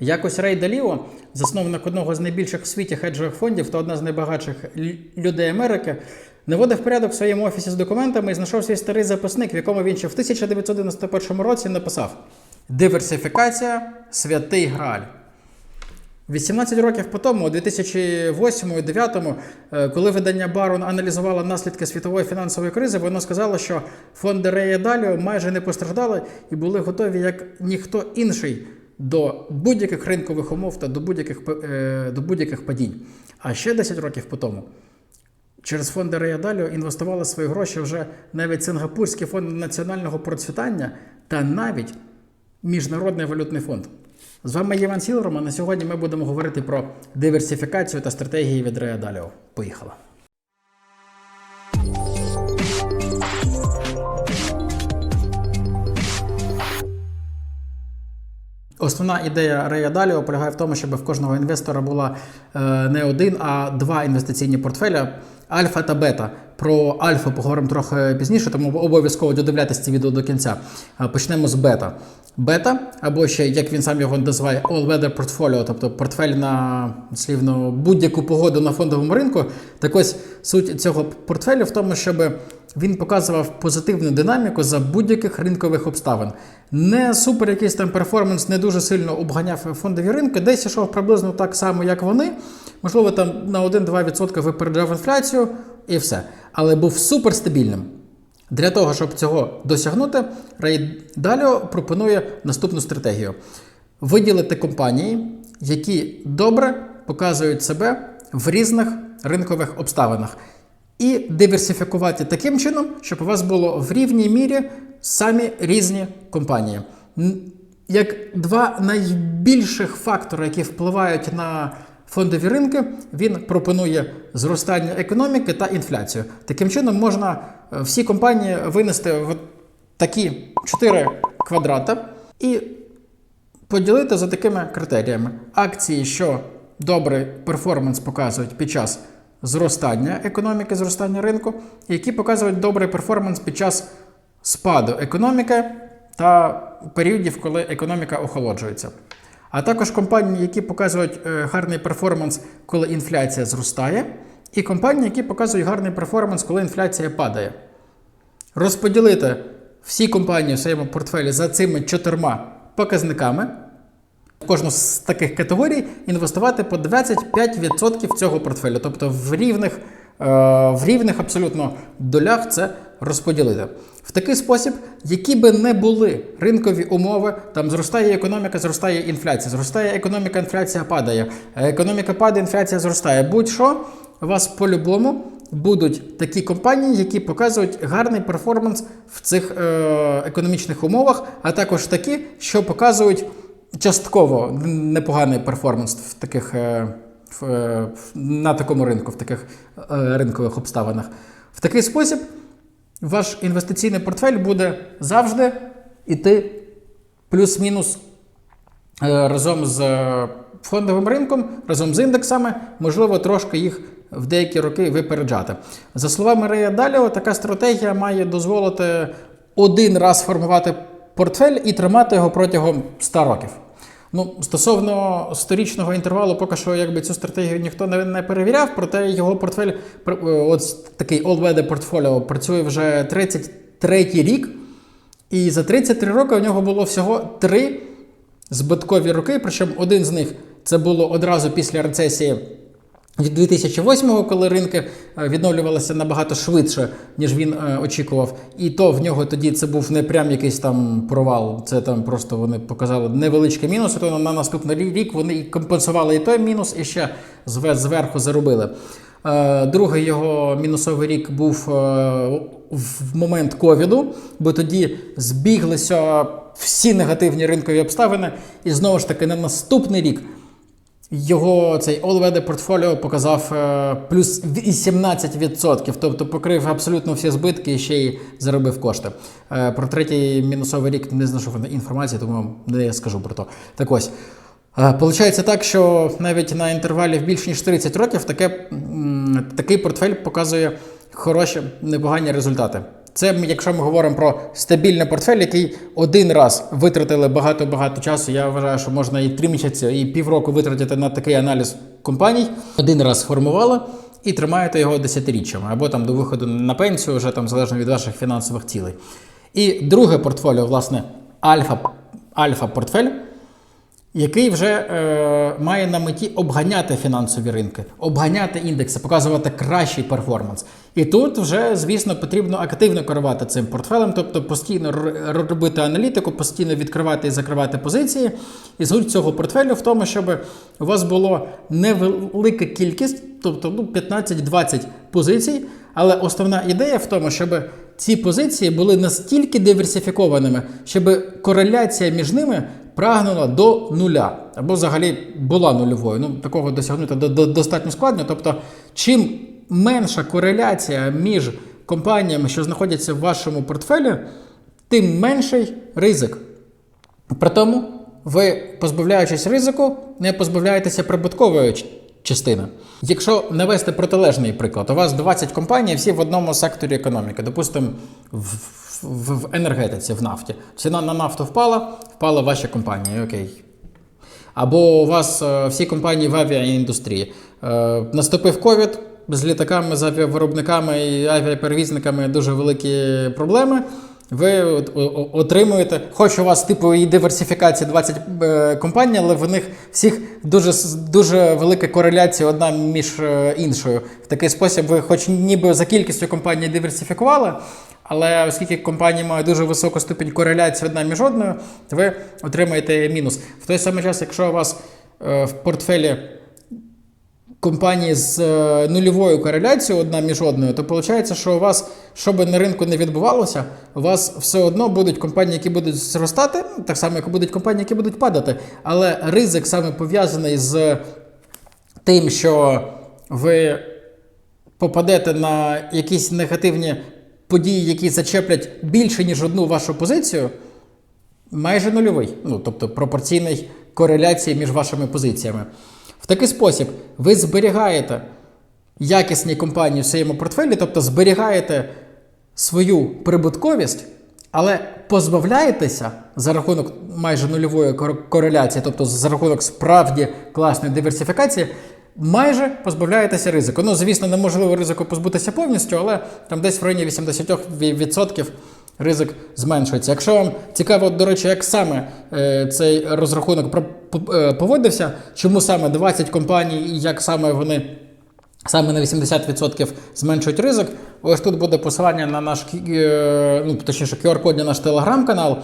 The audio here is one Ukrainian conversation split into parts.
Якось Рей Даліо, засновник одного з найбільших в світі хеджових фондів та одна з найбагатших людей Америки, наводив порядок в своєму офісі з документами і знайшов свій старий записник, в якому він ще в 1991 році написав: Диверсифікація святий Грааль. 18 років по тому, у 2008-2009, е, коли видання Барон аналізувало наслідки світової фінансової кризи, воно сказало, що фонди Рея Даліо майже не постраждали і були готові як ніхто інший до будь-яких ринкових умов та до будь-яких е, до будь-яких падінь. А ще 10 років по тому Через фонди Рея Даліо інвестували свої гроші вже навіть Сингапурський фонд національного процвітання та навіть Міжнародний валютний фонд. З вами Єван Сілером, а на сьогодні ми будемо говорити про диверсифікацію та стратегії від Рея Даліо. Поїхали. Основна ідея Рея Даліо полягає в тому, щоб в кожного інвестора була е, не один, а два інвестиційні портфеля альфа та бета. Про альфа поговоримо трохи пізніше, тому обов'язково додивляйтесь це відео до кінця. Е, Почнемо з бета. Бета, або ще, як він сам його називає, all-weather portfolio, тобто портфель на слівно будь-яку погоду на фондовому ринку. Так ось суть цього портфелю в тому, щоб він показував позитивну динаміку за будь-яких ринкових обставин. Не супер якийсь там перформанс не дуже сильно обганяв фондові ринки, десь йшов приблизно так само, як вони. Можливо, там на 1-2% випереджав інфляцію і все. Але був супер стабільним. Для того, щоб цього досягнути, Рей Даліо пропонує наступну стратегію: виділити компанії, які добре показують себе в різних ринкових обставинах, і диверсифікувати таким чином, щоб у вас було в рівній мірі самі різні компанії. Як два найбільших фактори, які впливають на фондові ринки, він пропонує зростання економіки та інфляцію. Таким чином можна е, всі компанії винести в такі чотири квадрати і поділити за такими критеріями: акції, що добрий перформанс показують під час зростання економіки, зростання ринку, які показують добрий перформанс під час спаду економіки та періодів, коли економіка охолоджується. А також компанії, які показують е, гарний перформанс, коли інфляція зростає, і компанії, які показують гарний перформанс, коли інфляція падає. Розподілити всі компанії в своєму портфелі за цими чотирма показниками. В кожну з таких категорій інвестувати по 25% цього портфелю. Тобто в рівних, в рівних абсолютно долях це розподілити. В такий спосіб, які би не були ринкові умови, там зростає економіка, зростає інфляція, зростає економіка, інфляція падає, е, економіка падає, інфляція зростає. Будь-що, у вас по-любому будуть такі компанії, які показують гарний перформанс в цих е, економічних умовах, а також такі, що показують частково непоганий перформанс в таких, е, е, на такому ринку, в таких е, ринкових обставинах. В такий спосіб ваш інвестиційний портфель буде завжди йти плюс-мінус е, разом з е, фондовим ринком, разом з індексами, можливо, трошки їх в деякі роки випереджати. За словами Рея Даліо, така стратегія має дозволити один раз формувати портфель і тримати його протягом 100 років. Ну, стосовно сторічного інтервалу, поки що якби цю стратегію ніхто не, не перевіряв, проте його портфель, е, от такий all-weather портфоліо, працює вже 33 рік. І за 33 роки у нього було всього три збиткові роки, причому один з них це було одразу після рецесії від 2008-го, коли ринки е, відновлювалися набагато швидше, ніж він е, очікував. І то в нього тоді це був не прям якийсь там провал. Це там просто вони показали невеличкий мінус, то на наступний рік вони компенсували і той мінус, і ще зверху заробили. Е, Другий його мінусовий рік був в момент ковіду, бо тоді збіглися всі негативні ринкові обставини, і знову ж таки на наступний рік його цей all-weather портфоліо показав е, плюс 18%, тобто покрив абсолютно всі збитки і ще й заробив кошти. Е, Про третій мінусовий рік не знайшов інформації, тому не скажу про то. Так ось. Е, Получається так, що навіть на інтервалі в більш ніж 30 років таке, такий портфель показує хороші, непогані результати. Це якщо ми говоримо про стабільний портфель, який один раз витратили багато-багато часу. Я вважаю, що можна і три місяці, і півроку витратити на такий аналіз компаній. Один раз сформували і тримаєте його десятиріччями, або там до виходу на пенсію, вже там залежно від ваших фінансових цілей. І друге портфоліо, власне, альфа, альфа-портфель який вже е, має на меті обганяти фінансові ринки, обганяти індекси, показувати кращий перформанс. І тут вже, звісно, потрібно активно керувати цим портфелем, тобто постійно робити аналітику, постійно відкривати і закривати позиції. І суть цього портфелю в тому, щоб у вас було невелика кількість, тобто ну, 15-20 позицій, але основна ідея в тому, щоб ці позиції були настільки диверсифікованими, щоб кореляція між ними прагнула до нуля або взагалі була нульовою. Ну такого досягнути до- до- достатньо складно. Тобто, чим менша кореляція між компаніями, що знаходяться в вашому портфелі, тим менший ризик. При тому, ви, позбавляючись ризику, не позбавляєтеся прибуткової ч- частини. Якщо навести протилежний приклад, у вас 20 компаній, всі в одному секторі економіки, допустимо, в, в, в енергетиці, в нафті. Ціна на нафту впала, впала ваша компанія, окей. Або у вас е, всі компанії в авіаіндустрії. Е, наступив ковід, з літаками, з авіавиробниками і авіаперевізниками дуже великі проблеми. Ви отримуєте, хоч у вас типу і диверсифікація 20 е, компаній, але в них всіх дуже, дуже велика кореляція одна між е, іншою. В такий спосіб ви, хоч ніби за кількістю компаній диверсифікували, але оскільки компанії мають дуже високу ступінь кореляції одна між одною, то ви отримаєте мінус. В той самий час, якщо у вас е, в портфелі компанії з е, нульовою кореляцією одна між одною, то виходить, що у вас, що би на ринку не відбувалося, у вас все одно будуть компанії, які будуть зростати, ну, так само, як і будуть компанії, які будуть падати. Але ризик саме пов'язаний з тим, що ви попадете на якісь негативні події, які зачеплять більше, ніж одну вашу позицію, майже нульовий. Ну, тобто пропорційний кореляції між вашими позиціями. Такий спосіб ви зберігаєте якісні компанії в своєму портфелі, тобто зберігаєте свою прибутковість, але позбавляєтеся за рахунок майже нульової кореляції, тобто за рахунок справді класної диверсифікації, майже позбавляєтеся ризику. Ну, звісно, неможливо ризику позбутися повністю, але там десь в районі 80% ризик зменшується. Якщо вам цікаво, до речі, як саме е, цей розрахунок про- е, поводився, чому саме 20 компаній і як саме вони саме на 80% зменшують ризик. Ось тут буде посилання на наш е, ну, точніше, QR-код на наш телеграм-канал.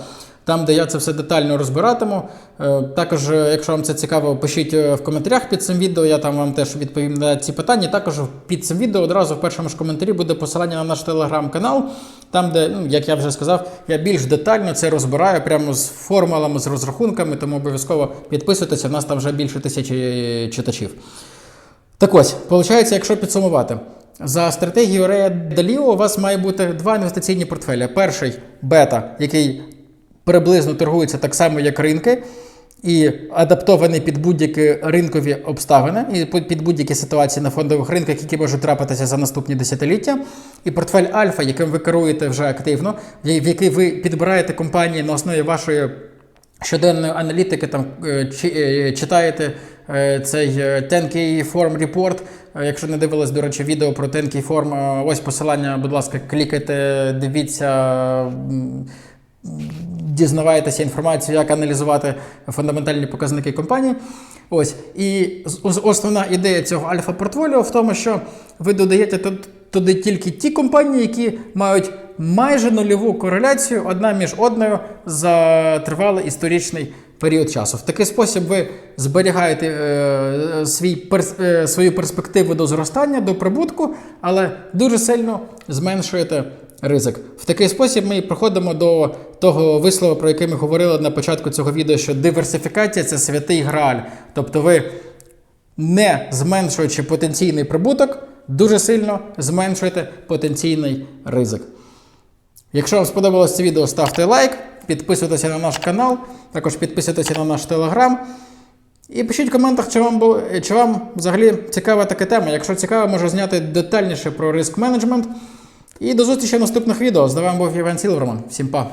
Там, де я це все детально розбиратиму. Е, Також, е, якщо вам це цікаво, пишіть е, в коментарях під цим відео. Я там вам теж відповім на ці питання. Також під цим відео одразу в першому ж коментарі буде посилання на наш телеграм-канал. Там, де, ну, як я вже сказав, я більш детально це розбираю прямо з формулами, з розрахунками, тому обов'язково підписуйтеся. У нас там вже більше тисячі читачів. Так ось, виходить, якщо підсумувати, за стратегією Рея Даліо у вас має бути два інвестиційні портфелі. Перший бета, який приблизно торгується так само, як ринки, і адаптований під будь-які ринкові обставини і під будь-які ситуації на фондових ринках, які можуть трапитися за наступні десятиліття. І портфель Альфа, яким ви керуєте вже активно, в який ви підбираєте компанії на основі вашої щоденної аналітики, там е, е, читаєте е, цей е, 10K Form Report. Якщо не дивились, до речі, відео про 10K Form, е, ось посилання, будь ласка, клікайте, дивіться. Дізнаваєтеся інформацію, як аналізувати фундаментальні показники компанії. Ось. І основна ідея цього альфа-портфоліо в тому, що ви додаєте туди тільки ті компанії, які мають майже нульову кореляцію одна між одною за тривалий історичний період часу. В такий спосіб ви зберігаєте е, свій, перс- е, свою перспективу до зростання, до прибутку, але дуже сильно зменшуєте ризик. В такий спосіб ми проходимо до того вислову, про який ми говорили на початку цього відео, що диверсифікація це святий грааль. Тобто ви не зменшуючи потенційний прибуток, дуже сильно зменшуєте потенційний ризик. Якщо вам сподобалось це відео, ставте лайк, підписуйтеся на наш канал, також підписуйтеся на наш телеграм. І пишіть в коментах, чи вам, чи вам взагалі цікава така тема. Якщо цікаво, можу зняти детальніше про риск менеджмент. І до зустрічі в наступних відео. З вами був Євген Сілверман. Всім па!